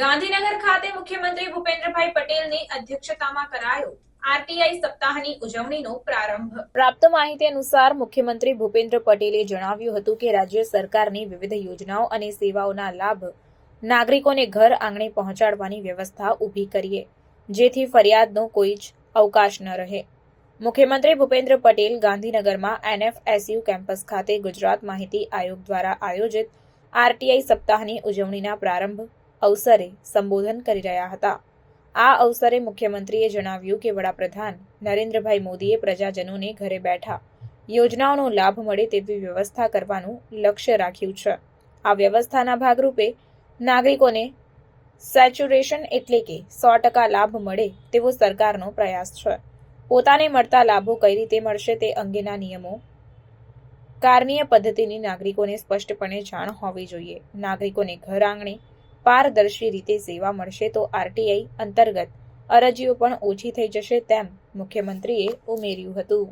ગાંધીનગર ખાતે મુખ્યમંત્રી ભૂપેન્દ્રભાઈ પટેલની અધ્યક્ષતામાં કરાયો આરટીઆઈ સપ્તાહની ઉજવણીનો પ્રારંભ. પ્રાપ્ત માહિતી અનુસાર મુખ્યમંત્રી ભૂપેન્દ્ર પટેલે જણાવ્યું હતું કે રાજ્ય સરકારની વિવિધ યોજનાઓ અને સેવાઓના લાભ નાગરિકોને ઘર આંગણે પહોંચાડવાની વ્યવસ્થા ઊભી કરીએ, જેથી ફરિયાદનો કોઈ જ અવકાશ ન રહે. મુખ્યમંત્રી ભૂપેન્દ્ર પટેલ ગાંધીનગરમાં એનએફએસયુ કેમ્પસ ખાતે ગુજરાત માહિતી આયોગ દ્વારા આયોજિત આરટીઆઈ સપ્તાહની ઉજવણીના પ્રારંભ અવસરે સંબોધન કરી રહ્યા હતા. આ અવસરે મુખ્યમંત્રીએ જણાવ્યું કે વડાપ્રધાન નરેન્દ્રભાઈ મોદીએ પ્રજાજનોને ઘરે બેઠા યોજનાઓનો લાભ મળે તેવી વ્યવસ્થા કરવાનું લક્ષ્ય રાખ્યું છે. આ વ્યવસ્થાના ભાગરૂપે નાગરિકોને સેચ્યુરેશન એટલે કે સો ટકા લાભ મળે તેવો સરકારનો પ્રયાસ છે. પોતાને મળતા લાભો કઈ રીતે મળશે તે અંગેના નિયમો કારણીય પદ્ધતિની નાગરિકોને સ્પષ્ટપણે જાણ હોવી જોઈએ. નાગરિકોને ઘર આંગણે પારદર્શી રીતે સેવા મળશે તો આરટીઆઈ અંતર્ગત અરજીઓ પણ ઓછી થઈ જશે તેમ મુખ્યમંત્રીએ ઉમેર્યું હતું.